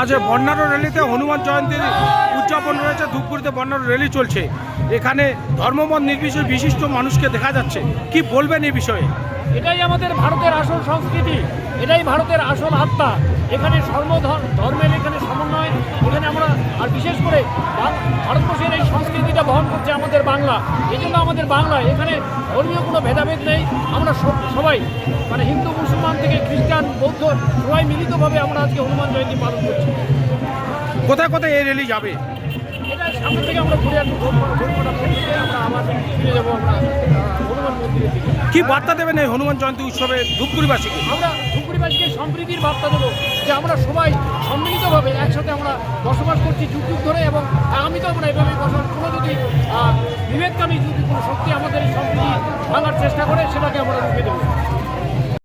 আজ বন্যার র্যালিতে হনুমান জয়ন্তীর উদযাপন রয়েছে। ধূপগুড়িতে বন্যার র্যালি চলছে। এখানে ধর্মমত নির্বিশেষ বিশিষ্ট মানুষকে দেখা যাচ্ছে। কি বলবেন এই বিষয়ে? এটাই আমাদের ভারতের আসল সংস্কৃতি। এটাই ভারতের আসল আত্মা। এখানে সর্বধর্মের করে ভারতবর্ষের এই সংস্কৃতিটা বহন করছে আমাদের বাংলা। এই জন্য আমাদের বাংলা এখানে ধর্মীয় কোনো ভেদাভেদ নেই। আমরা সব- সবাই মানে হিন্দু মুসলমান থেকে খ্রিস্টান বৌদ্ধ সবাই মিলিতভাবে আমরা আজকে হনুমান জয়ন্তী পালন করছি। কোথায় কোথায় এই র্যালি যাবে? এটা সামনে থেকে আমরা ঘুরে আসব ভোরকোটা ভোরকোটা আমরা আবার ফিরে যাব আমরা হনুমান মন্দিরের দিকে। কি বার্তা দেবেন এই হনুমান জয়ন্তী উৎসবে ধূপগুড়িবাসীকে? আমরা সম্প্রীতির বার্তা দেবো যে আমরা সবাই সম্মিলিতভাবে একসাথে আমরা বসবাস করছি যুগ যুগ ধরে এবং আগামীতে আমরা এভাবে বসবাস কোনো যদি বিবেককামী যদি কোনো শক্তি আমাদের এই সম্প্রীতি ভাঙার চেষ্টা করে, সেটাকে আমরা রুখে দেবো।